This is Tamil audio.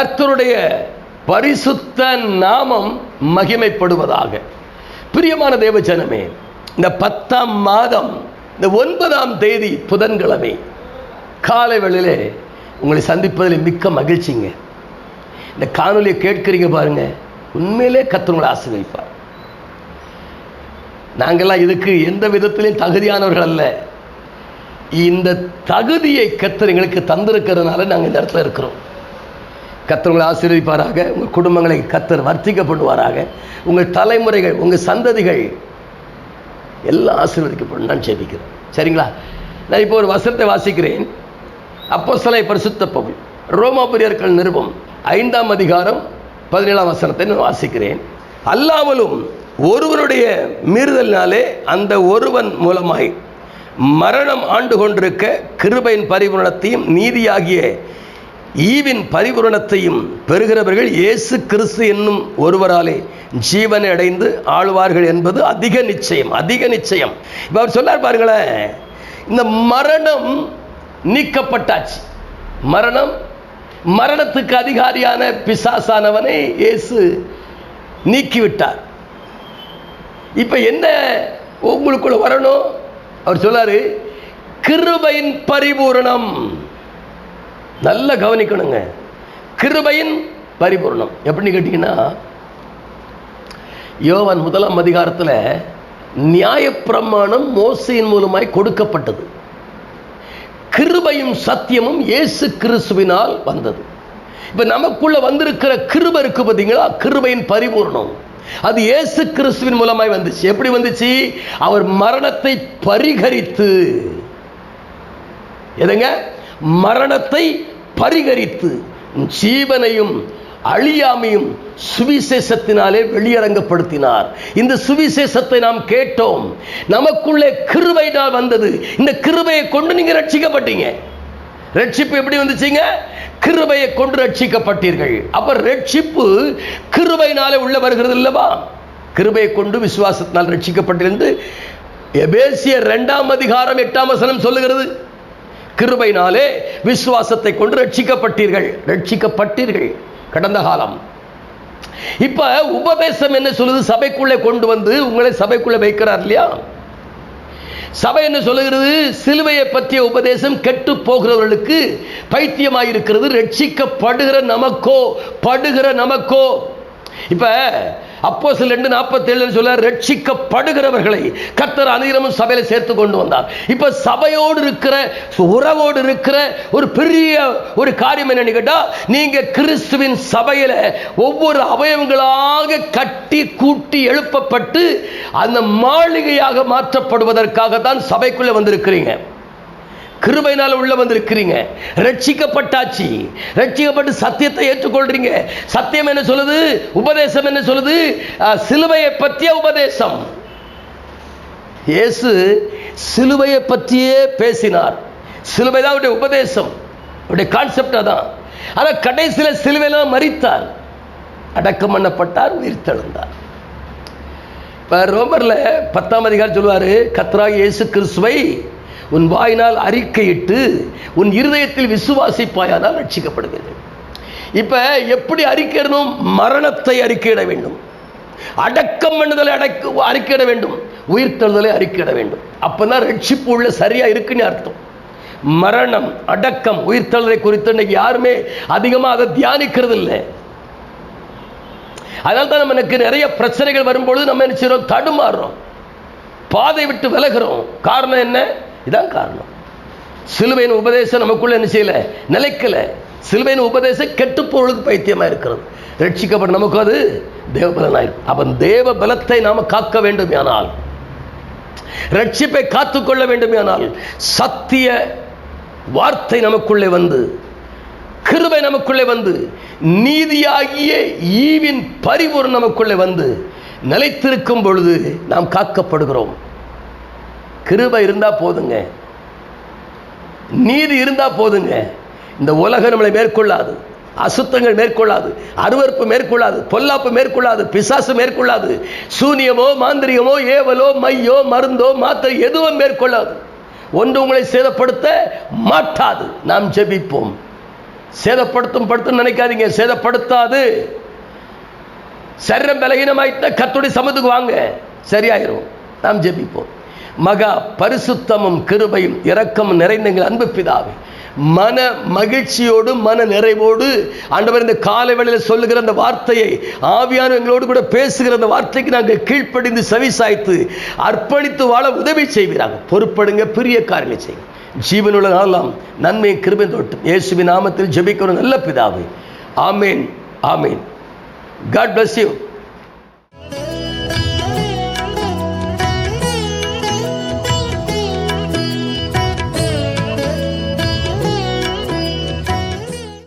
கர்த்தருடைய பரிசுத்த நாமம் மகிமைப்படுவதாக. பிரியமான தேவஜனமே இந்த பத்தாம் மாதம் இந்த ஒன்பதாம் தேதி புதன்கிழமை காலை வேளையிலே உங்களை சந்திப்பதில் மிக்க மகிழ்ச்சிங்க. இந்த காணொலியை கேட்கிறீங்க பாருங்க உண்மையிலே கத்தவங்களை ஆசீர்வதிப்பார். நாங்கள்லாம் இதுக்கு எந்த விதத்திலையும் தகுதியானவர்கள் அல்ல. இந்த தகுதியை கத்தர் எங்களுக்கு தந்திருக்கிறதுனால நாங்கள் இந்த இடத்துல இருக்கிறோம். கத்தர் உங்களை ஆசீர்விப்பாராக உங்கள் குடும்பங்களை கத்தர் வர்த்திக்க பண்ணுவாராக உங்கள் தலைமுறைகள் உங்கள் சந்ததிகள் எல்லாம் ஆசீர்வதிக்கப்படும். நான் ஜெபிக்கிறேன். சரிங்களா? நான் இப்போ ஒரு வசனத்தை வாசிக்கிறேன். அப்போ சிலை பரிசுத்த பவுல் ரோமாபுரியர்கள் நிருபம் ஐந்தாம் அதிகாரம் பதினேழாம் வசனத்தை நான் வாசிக்கிறேன். அல்லாமலும் ஒருவனுடைய மீறுதலினாலே அந்த ஒருவன் மூலமாய் மரணம் ஆண்டு கொண்டிருக்க கிருபையின் பரிபூரணத்தையும் நீதியாகிய ஈவின் பரிபூரணத்தையும் பெறுகிறவர்கள் இயேசு கிறிஸ்து என்னும் ஒருவராலே ஜீவனை அடைந்து ஆழ்வார்கள் என்பது அதிக நிச்சயம் அதிக நிச்சயம். இப்போ அவர் சொன்னார் பாருங்களேன் இந்த மரணம் நீக்கப்பட்டாச்சு. மரணம் மரணத்துக்கு அதிகாரியான பிசாசானவனை இயேசு நீக்கிவிட்டார். இப்போ என்ன உங்களுக்குள்ள வரணும்? அவர் சொல்லாரு கிருபையின் பரிபூரணம். நல்லா கவனிக்கணுங்க. கிருபையின் பரிபூரணம். எப்படின்னு கேட்டிங்கன்னா யோவான் முதலாம் அதிகாரத்தில் நியாயப்பிரமாணம் மோசையின் மூலமாய் கொடுக்கப்பட்டது. கிருபையும் சத்தியமும் இயேசு கிறிஸ்துவினால் வந்தது. இப்போ நமக்குள்ள வந்திருக்கிற கிருபை இருக்கு பார்த்தீங்களா கிருபையின் பரிபூர்ணம். அது இயேசு கிறிஸ்துவின் மூலமாய் வந்துச்சு. எப்படி வந்துச்சு? அவர் மரணத்தை பரிகரித்து. எதுங்க? மரணத்தை பரிகரித்து ஜீவனையும் அழியாமையும் சுவிசேஷத்தினாலே வெளியரங்கப்படுத்தினார். இந்த சுவிசேஷத்தை நாம் கேட்டோம். நமக்குள்ளே கிருபையினால் வந்தது. இந்த கிருபையை கொண்டு நீங்க ரட்சிக்கப்பட்டீங்க. ரட்சிப்பு எப்படி வந்துச்சுங்க? கிருபையை கொண்டு ரட்சிக்கப்பட்டீர்கள். அப்ப ரட்சிப்பு கிருபையினாலே உள்ள வருகிறது இல்லவா கிருபையை கொண்டு விசுவாசத்தினால் ரட்சிக்கப்பட்டிருந்து எபேசிய ரெண்டாம் அதிகாரம் எட்டாம் வசனம் சொல்லுகிறது. கிருபையினாலே விசுவாசத்தை கொண்டு ரட்சிக்கப்பட்டீர்கள். ரட்சிக்கப்பட்டீர்கள். கடந்த காலம். இப்ப உபதேசம் என்ன சொல்லுது? சபைக்குள்ளே கொண்டு வந்து உங்களை சபைக்குள்ளே வைக்கிறார் இல்லையா? சபை என்ன சொல்லுகிறது? சிலுவையை பற்றிய உபதேசம் கெட்டு போகிறவர்களுக்கு பைத்தியமாயிருக்கிறது. ரட்சிக்கப்படுகிற நமக்கோ படுகிற நமக்கோ. இப்ப அப்போ சில ரெண்டு நாற்பத்தேழு சொல்ல ரட்சிக்கப்படுகிறவர்களை கத்தர் அநீரமும் சபையில் சேர்த்து கொண்டு வந்தார். இப்போ சபையோடு இருக்கிற உறவோடு இருக்கிற ஒரு பெரிய ஒரு காரியம் என்னன்னு கேட்டால் நீங்கள் கிறிஸ்துவின் சபையில் ஒவ்வொரு அவயவங்களாக கட்டி கூட்டி எழுப்பப்பட்டு அந்த மாளிகையாக மாற்றப்படுவதற்காக தான் சபைக்குள்ளே வந்திருக்கிறீங்க. கிருபையினால் உள்ள வந்திருக்கிறீங்க. ரட்சிக்கப்பட்டாச்சு. ரட்சிக்கப்பட்டு சத்தியத்தை ஏற்றுக்கொள்றீங்க. சத்தியம் என்ன சொல்லுது? உபதேசம் என்ன சொல்லுது? சிலுவையை பற்றிய உபதேசம். இயேசு சிலுவையை பற்றியே பேசினார். சிலுவை தான் அவருடைய உபதேசம். அவருடைய கான்செப்ட் தான் ஆனால் கடைசியில் சிலுவையில் மறித்தார் அடக்கம் பண்ணப்பட்டார் உயிர்த்தெழுந்தார். இப்போ ரோமரில் பத்தாம் அதிகாரம் சொல்லுவார் கத்ராக இயேசு கிறிஸ்துவை உன் வாயினால் அறிக்கையிட்டு உன் இருதயத்தில் விசுவாசிப்பாயானால் ரட்சிக்கப்படுகிறது இப்போ எப்படி அறிக்கையிடணும் மரணத்தை அறிக்கையிட வேண்டும். அடக்கம் பண்ணுதலை அடக்க அறிக்கையிட வேண்டும். உயிர்த்தெழுதலை அறிக்கையிட வேண்டும். அப்பதான் ரட்சிப்பு உள்ள சரியா இருக்குன்னு அர்த்தம். மரணம் அடக்கம் உயிர்த்தெழுதலை குறித்து இன்னைக்கு யாருமே அதிகமாக அதை தியானிக்கிறது இல்லை. அதனால தான் நமக்கு நிறைய பிரச்சனைகள் வரும்பொழுது நம்ம என்ன செய்றோம்? தடுமாறுறோம். பாதை விட்டு விலகிறோம். காரணம் என்ன? இதான் காரணம். சிலுவையின் உபதேசம் நமக்குள்ள என்ன செய்யல? நிலைக்கல. சிலுவையின் உபதேசம் கெட்டு பொருளுக்கு பைத்தியமா இருக்கிறது. ரட்சிக்கப்பட்ட நமக்கு அது தேவபலனாயிருக்கும் அவன் தேவ பலத்தை நாம காக்க வேண்டும் ஆனால் ரட்சிப்பை காத்துக்கொள்ள வேண்டும் ஆனால் சத்திய வார்த்தை நமக்குள்ளே வந்து கிருபை நமக்குள்ளே வந்து நீதியாகிய ஈவின் பரிபூர்ணம் நமக்குள்ளே வந்து நிலைத்திருக்கும் பொழுது நாம் காக்கப்படுகிறோம். கிருபை இருந்தா போதுங்க. நீதி இருந்தா போதுங்க. இந்த உலகம் நம்மளை மேற்கொள்ளாது. அசுத்தங்கள் மேற்கொள்ளாது. அருவருப்பு மேற்கொள்ளாது. பொல்லாப்பு மேற்கொள்ளாது. பிசாசு மேற்கொள்ளாது. சூனியமோ மாந்திரிகமோ ஏவலோ மையோ மருந்தோ மாத்திரை எதுவும் மேற்கொள்ளாது. ஒன்று உங்களை சேதப்படுத்த மாட்டாது. நாம் ஜெபிப்போம். சேதப்படுத்தும் படுத்தும் நினைக்காதீங்க. சேதப்படுத்தாது. சரீரம் பலகீனமாயிட்ட கத்துடைய சமத்துக்கு வாங்க. சரியாயிரும். நாம் ஜெபிப்போம். மகா பரிசுத்தமும் கிருபையும் இரக்கமும் நிறைந்த எங்கள் அன்பு பிதாவே. மன மகிழ்ச்சியோடு மன நிறைவோடு ஆண்டவர் இந்த காலை வேளையில் சொல்லுகிற அந்த வார்த்தையை ஆவியான எங்களோடு கூட பேசுகிற அந்த வார்த்தைக்கு நாங்கள் கீழ்ப்படிந்து செவிசாய்த்து அர்ப்பணித்து வாழ உதவி செய்வீராங்க பொறுப்படுங்க பெரிய காரியங்களை செய்யும் ஜீவனுள்ள நாளெல்லாம் நன்மை கிருபை தோட்டும். இயேசுவின் நாமத்தில் ஜெபிக்கிற நல்ல பிதாவே. ஆமேன் ஆமேன். God bless you